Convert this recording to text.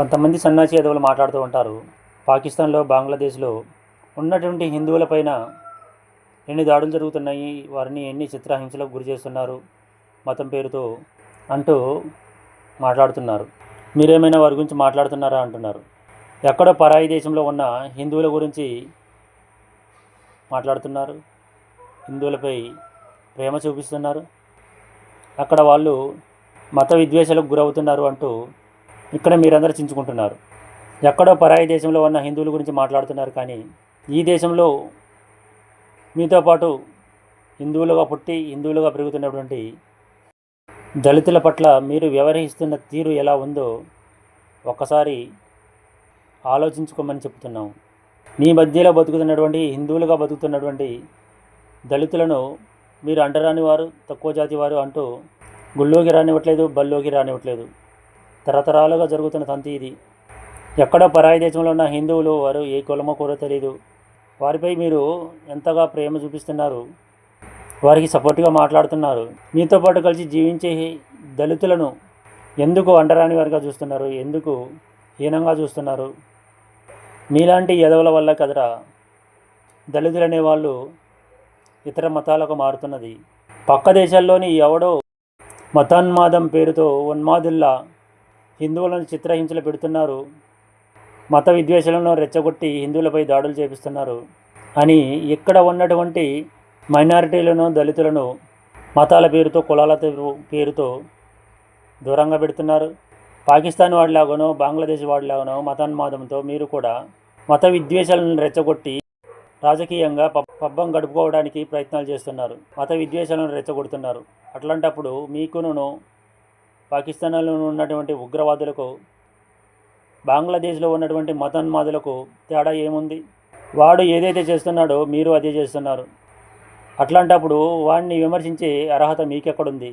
కొంతమంది సన్నాసి ఎదవులు మాట్లాడుతూ ఉంటారు. పాకిస్తాన్లో బంగ్లాదేశ్లో ఉన్నటువంటి హిందువులపైన ఎన్ని దాడులు జరుగుతున్నాయి వారిని ఎన్ని చిత్రహింసలకు గురి చేస్తున్నారు మతం పేరుతో అంటూ మాట్లాడుతున్నారు. మీరేమైనా వారి గురించి మాట్లాడుతున్నారా అంటున్నారు. ఎక్కడో పరాయి దేశంలో ఉన్న హిందువుల గురించి మాట్లాడుతున్నారు. హిందువులపై ప్రేమ చూపిస్తున్నారు. అక్కడ వాళ్ళు మత విద్వేషాలకు గురవుతున్నారు అంటూ ఇక్కడ మీరందరూ చించుకుంటున్నారు. ఎక్కడో పరాయి దేశంలో ఉన్న హిందువుల గురించి మాట్లాడుతున్నారు కానీ ఈ దేశంలో మీతో పాటు హిందువులుగా పుట్టి హిందువులుగా పెరుగుతున్నటువంటి దళితుల పట్ల మీరు వ్యవహరిస్తున్న తీరు ఎలా ఉందో ఒక్కసారి ఆలోచించుకోమని చెప్తున్నాం. మీ మధ్యలో బతుకుతున్నటువంటి హిందువులుగా బతుకుతున్నటువంటి దళితులను మీరు అంటరాని వారు తక్కువ జాతి వారు అంటూ గుళ్ళోకి రానివ్వట్లేదు బల్లోకి రానివ్వట్లేదు. తరతరాలుగా జరుగుతున్న తంతి ఇది. ఎక్కడో పరాయి దేశంలో ఉన్న హిందువులు వారు ఏ కులమో కూర తెలియదు వారిపై మీరు ఎంతగా ప్రేమ చూపిస్తున్నారు? వారికి సపోర్ట్గా మాట్లాడుతున్నారు. మీతో పాటు కలిసి జీవించే దళితులను ఎందుకు అండరాని వారిగా చూస్తున్నారు? ఎందుకు హీనంగా చూస్తున్నారు? మీలాంటి ఎదవల వల్ల కదరా? దళితులు అనేవాళ్ళు ఇతర మతాలకు మారుతున్నది. పక్క దేశాల్లోని ఎవడో మతాన్మాదం పేరుతో ఉన్మాదుల్లా హిందువులను చిత్రహింసలు పెడుతున్నారు. మత విద్వేషాలను రెచ్చగొట్టి హిందువులపై దాడులు చేపిస్తున్నారు అని ఇక్కడ ఉన్నటువంటి మైనారిటీలను దళితులను మతాల పేరుతో కులాల పేరుతో దూరంగా పెడుతున్నారు. పాకిస్తాన్ వాడిలాగానో బంగ్లాదేశ్ వాడిలాగానో మతాన్మాదంతో మీరు కూడా మత విద్వేషాలను రెచ్చగొట్టి రాజకీయంగా పబ్బం గడుపుకోవడానికి ప్రయత్నాలు చేస్తున్నారు. మత విద్వేషాలను రెచ్చగొడుతున్నారు. అట్లాంటప్పుడు మీకును పాకిస్తాన్లో ఉన్నటువంటి ఉగ్రవాదులకు బంగ్లాదేశ్లో ఉన్నటువంటి మతోన్మాదులకు తేడా ఏముంది? వాడు ఏదైతే చేస్తున్నాడో మీరు అదే చేస్తున్నారు. అట్లాంటప్పుడు వాడిని విమర్శించే అర్హత మీకెక్కడుంది?